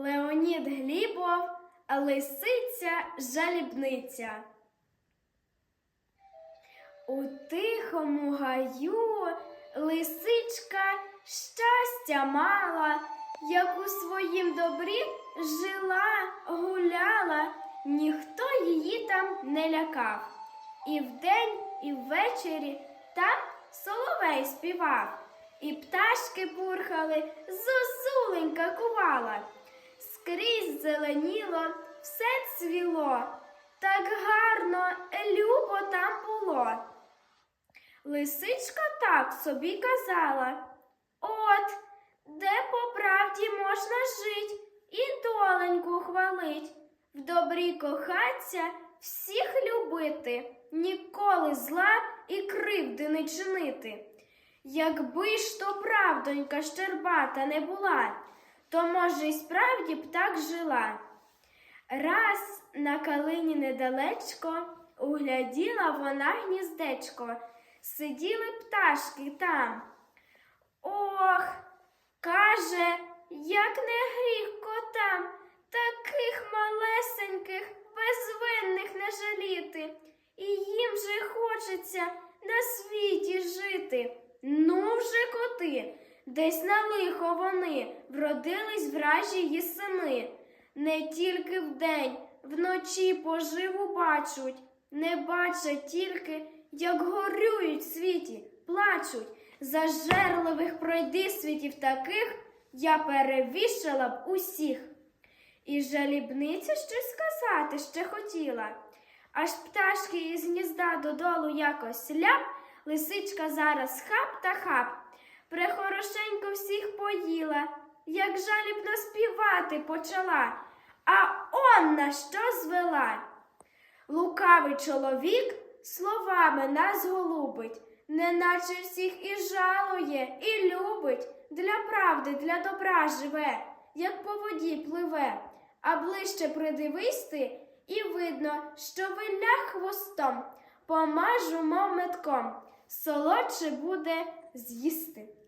Леонід Глібов, лисиця жалібниця. У тихому гаю лисичка щастя мала, як у своїм добрі жила, гуляла, ніхто її там не лякав. І вдень, і ввечері там соловей співав, і пташки бурхали, зозуленька кувала. Скрізь зеленіло, все цвіло, так гарно, любо там було. Лисичка так собі казала. От, де по правді можна жить і доленьку хвалить, в добрі кохаться, всіх любити, ніколи зла і кривди не чинити. Якби ж то правдонька щербата не була, то, може, й справді б так жила. Раз на калині недалечко угляділа вона гніздечко, сиділи пташки там. Ох, каже, як не гріх котам, таких малесеньких, безвинних не жаліти, і їм же хочеться на світі жити. Ну вже коти, десь на лихо вони вродились вражі її сини. Не тільки вдень, вночі поживу бачуть, не бачать тільки, як горюють в світі, плачуть. Зажерливих пройди світів таких я перевішала б усіх. І жалібниця щось сказати ще хотіла. Аж пташки із гнізда додолу якось ляп, лисичка зараз хап та хап. Прехорошенько всіх поїла, як жалібно співати почала, а он на що звела. Лукавий чоловік словами нас голубить, неначе всіх і жалує, і любить, для правди, для добра живе, як по воді пливе, а ближче придивись ти, і видно, що виля хвостом, помажу, мов метком, солодше буде з'їсти.